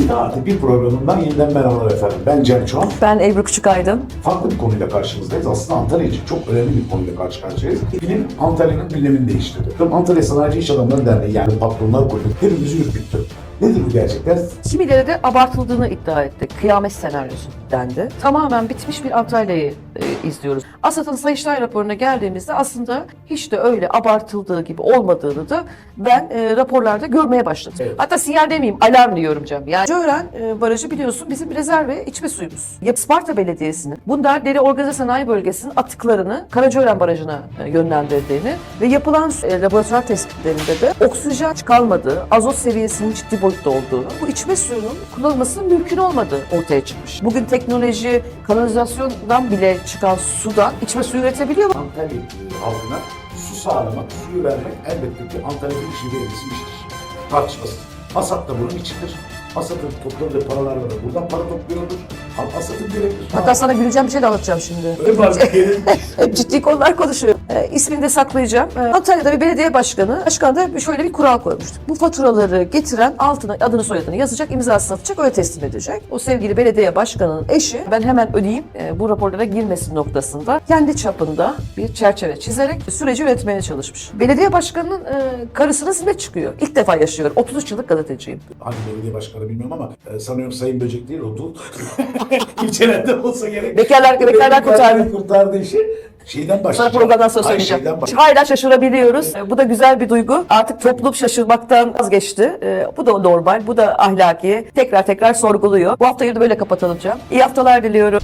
Bir artı bir programından yeniden merhabalar efendim. Ben Cem Çoğan. Ben Ebru Küçükaydın. Farklı bir konuyla karşınızdayız. Aslında Antalya için çok önemli bir konuyla karşı karşıyayız. Bilim Antalya'nın gündemini değiştirdi. Antalya Sanayici İş Adamları Derneği yani patronlar kulübü hepimizi ürküttü. Nedir bu gerçekler? Kimileri de abartıldığını iddia etti. Kıyamet senaryosu dendi. Tamamen bitmiş bir Antalya'yı e, izliyoruz. ASAD'ın Sayıştay raporuna geldiğimizde aslında hiç de öyle abartıldığı gibi olmadığını da ben e, raporlarda görmeye başladım. Evet. Hatta sinyal demeyeyim, alarm diyorum Cem. Yani Cöğren e, Barajı biliyorsun bizim rezerve içme suyumuz. Ya Sparta Belediyesi'nin bunlar Deri Organize Sanayi Bölgesi'nin atıklarını Karacören Barajı'na e, yönlendirdiğini ve yapılan e, laboratuvar tespitlerinde de oksijen kalmadığı, azot seviyesinin ciddi boyutta olduğunu, bu içme suyunun kullanılmasının mümkün olmadığı ortaya çıkmış. Bugün teknoloji, kanalizasyondan bile çıkan sudan içme suyu üretebiliyor mu? Antalya e, halkına su sağlamak, suyu vermek elbette ki Antalya'nın verilmesi iştir. Tartışmasız. Asat da bunun içidir. Asat'ın topladığı paralarla da buradan para topluyordur. Asat'ın görevlidir. Hatta sana güleceğim bir şey de anlatacağım şimdi. Öyle gelin Hep ciddi konular konuşuyor. E, ismini de saklayacağım. E, Antalya'da bir belediye başkanı, başkan da şöyle bir kural koymuştu. Bu faturaları getiren altına adını soyadını yazacak, imzasını atacak, öyle teslim edecek. O sevgili belediye başkanının eşi, ben hemen ödeyeyim, e, bu raporlara girmesin noktasında kendi çapında bir çerçeve çizerek süreci üretmeye çalışmış. Belediye başkanının e, karısına hizmet çıkıyor. İlk defa yaşıyor. 33 yıllık gazeteciyim. Hangi belediye başkanı bilmiyorum ama e, sanıyorum Sayın Böcek değil o Dul. İlçelerde olsa gerek. Bekarlar, bekarlar kurtardı. kurtardı işi. Şeyden başlayacağım. programdan sonra Hayır, söyleyeceğim. şeyden Hala şaşırabiliyoruz. E, Bu da güzel bir duygu. Artık toplum şaşırmaktan vazgeçti. E, Bu da normal, bu da ahlaki. Tekrar tekrar sorguluyor. Bu haftayı da böyle kapatalım Can. İyi haftalar diliyorum.